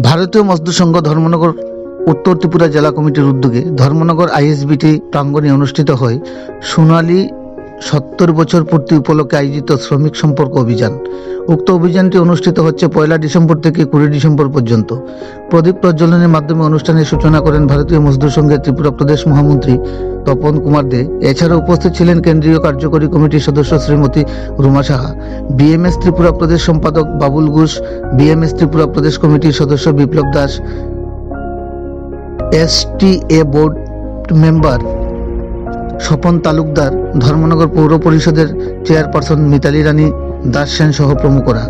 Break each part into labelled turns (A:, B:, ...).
A: ভারতীয় মজদুর সংঘ ধর্মনগর উত্তর ত্রিপুরা জেলা কমিটির উদ্যোগে ধর্মনগর আইএসবিটি প্রাঙ্গণে অনুষ্ঠিত হয় সোনালী সত্তর বছর পূর্তি উপলক্ষে আয়োজিত শ্রমিক সম্পর্ক অভিযান। উক্ত অভিযানটি অনুষ্ঠিত হচ্ছে পয়লা ডিসেম্বর থেকে কুড়ি ডিসেম্বর পর্যন্ত। প্রদীপ প্রজ্বলনের মাধ্যমে অনুষ্ঠানের সূচনা করেন ভারতীয় মজদুর সংঘের ত্রিপুরা প্রদেশ মহামন্ত্রী তপন কুমার দে। এছাড়া উপস্থিত ছিলেন কেন্দ্রীয় কার্যকরী কমিটির সদস্য শ্রীমতী রুমা সাহা, বিএমএস ত্রিপুরা প্রদেশ সম্পাদক বাবুল ঘোষ, বিএমএস ত্রিপুরা প্রদেশ কমিটির সদস্য Biplab Das STA board member Swapan Talukdar, Dharmanagar পৌর পরিষদের চেয়ারপারসন মিতালি রানী, দাস সেন সহ প্রমুখরা।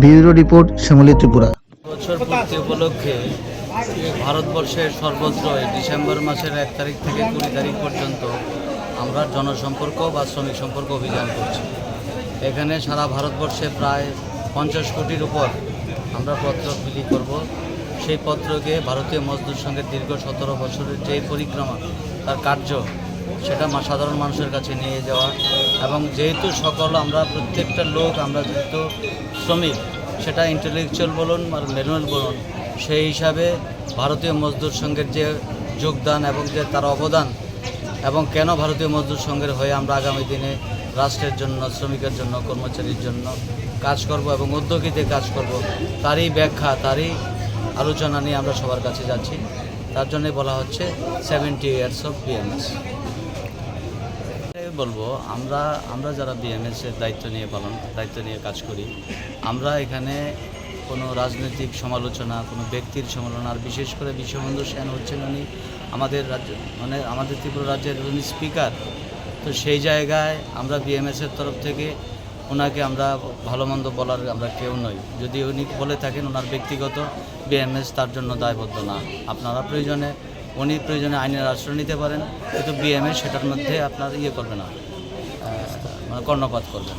A: Bureau report Shyamali Tripura.
B: বছর পূর্তি উপলক্ষে ভারতবর্ষের সর্বত্র ডিসেম্বর মাসের এক তারিখ থেকে কুড়ি তারিখ পর্যন্ত আমরা জনসম্পর্ক বা শ্রমিক সম্পর্ক অভিযান করছি। এখানে সারা ভারতবর্ষে প্রায় পঞ্চাশ কোটির উপর আমরা পত্র বিলি করব। সেই পত্রকে ভারতীয় মজদুর সঙ্গে দীর্ঘ সতেরো বছরের যে পরিক্রমা, তার কার্য, সেটা সাধারণ মানুষের কাছে নিয়ে যাওয়া এবং যেহেতু সকল আমরা প্রত্যেকটা লোক, আমরা যেহেতু শ্রমিক সেটা ইন্টেলেকচুয়াল বলুন আর ম্যানুয়াল বলুন, সেই হিসাবে ভারতীয় মজদুর সংঘের যে যোগদান এবং যে তার অবদান, এবং কেন ভারতীয় মজদুর সংঘের হয়ে আমরা আগামী দিনে রাষ্ট্রের জন্য, শ্রমিকের জন্য, কর্মচারীর জন্য কাজ করব এবং উদ্যোগীতে কাজ করব, তারই ব্যাখ্যা, তারই আলোচনা নিয়ে আমরা সবার কাছে যাচ্ছি। তার জন্যে বলা হচ্ছে সেভেন্টি ইয়ার্স অফ বিএমএস বলব, আমরা আমরা যারা বিএমএস এর দায়িত্ব নিয়ে পালন, দায়িত্ব নিয়ে কাজ করি, আমরা এখানে কোনো রাজনৈতিক সমালোচনা, কোনো ব্যক্তির সমালোচনা, আর বিশেষ করে বিশ্ববন্ধু সেন হচ্ছেন উনি আমাদের রাজ্য মানে আমাদের ত্রিপুরা রাজ্যের উনি স্পিকার। তো সেই জায়গায় আমরা বিএমএস এর তরফ থেকে ওনাকে আমরা ভালো মন্দ বলার আমরা কেউ নই। যদি উনি বলে থাকেন ওনার ব্যক্তিগত বিএমএস তার জন্য দায়বদ্ধ না। আপনারা প্রয়োজনে উনি প্রয়োজনে আইনের আশ্রয় নিতে পারেন, কিন্তু বিএমএ সেটার মধ্যে আপনার ইয়ে করবে না মানে কর্ণপাত করবে